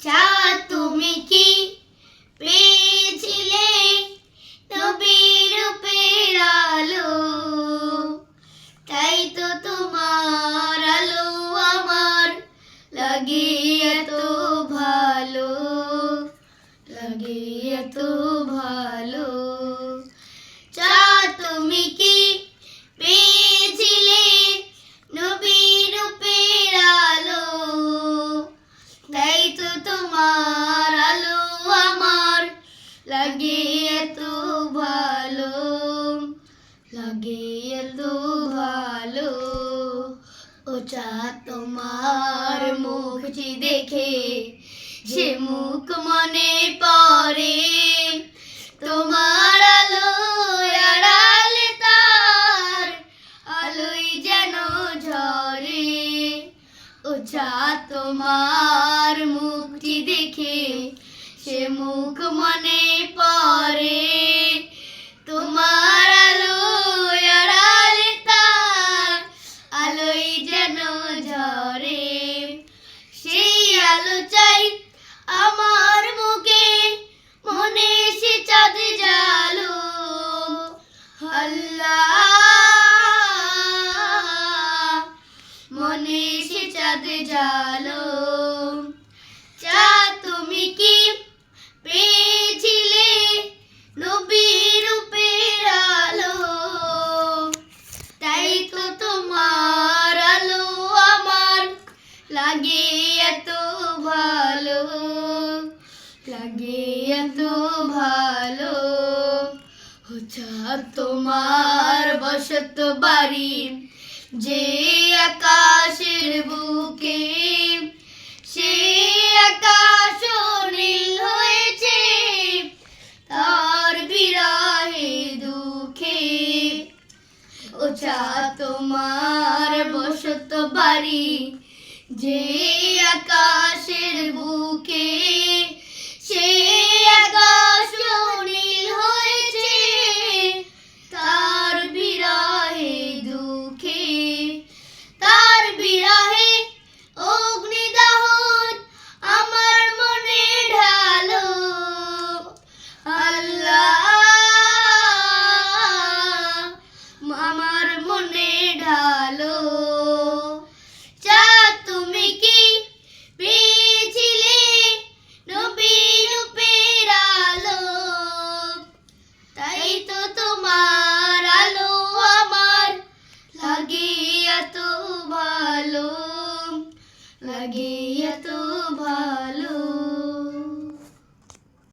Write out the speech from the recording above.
চা তুমি কি পেয়েছিলে? নবীর আলো। তাই তো তোমার আলো আমার লাগে এত ভালো, লাগে এত ভালো। চা তুমি লাগে এত ভালো লাগে এত ভালো। ও চা তোমার মুখটি দেখে সে মুখ মনে পড়ে, তোমার আলো আড়ালে তার, আলোই যেন ঝরে। ও চা তোমার মুখটি দেখে সে মুখ মনে পড়ে। তোমার আলো আড়ালে তার আলোই যেন ঝরে। সেই আলো চাই আমার মুখে, মনে সে চাঁদ জালো। আল্লাহ, মনে সে চাঁদ জালো। লাগে এত ভালো, লাগে এত ভালো। হচ্ছে তোমার বসত বাড়ি, যে আকাশের বুকে, সে আকাশ নীল হয়েছে, তার বিরাহে দুঃখে। ওচা তোমার বসত বাড়ি যে আকাশের বুকে লাগিয়ে তো ভালো।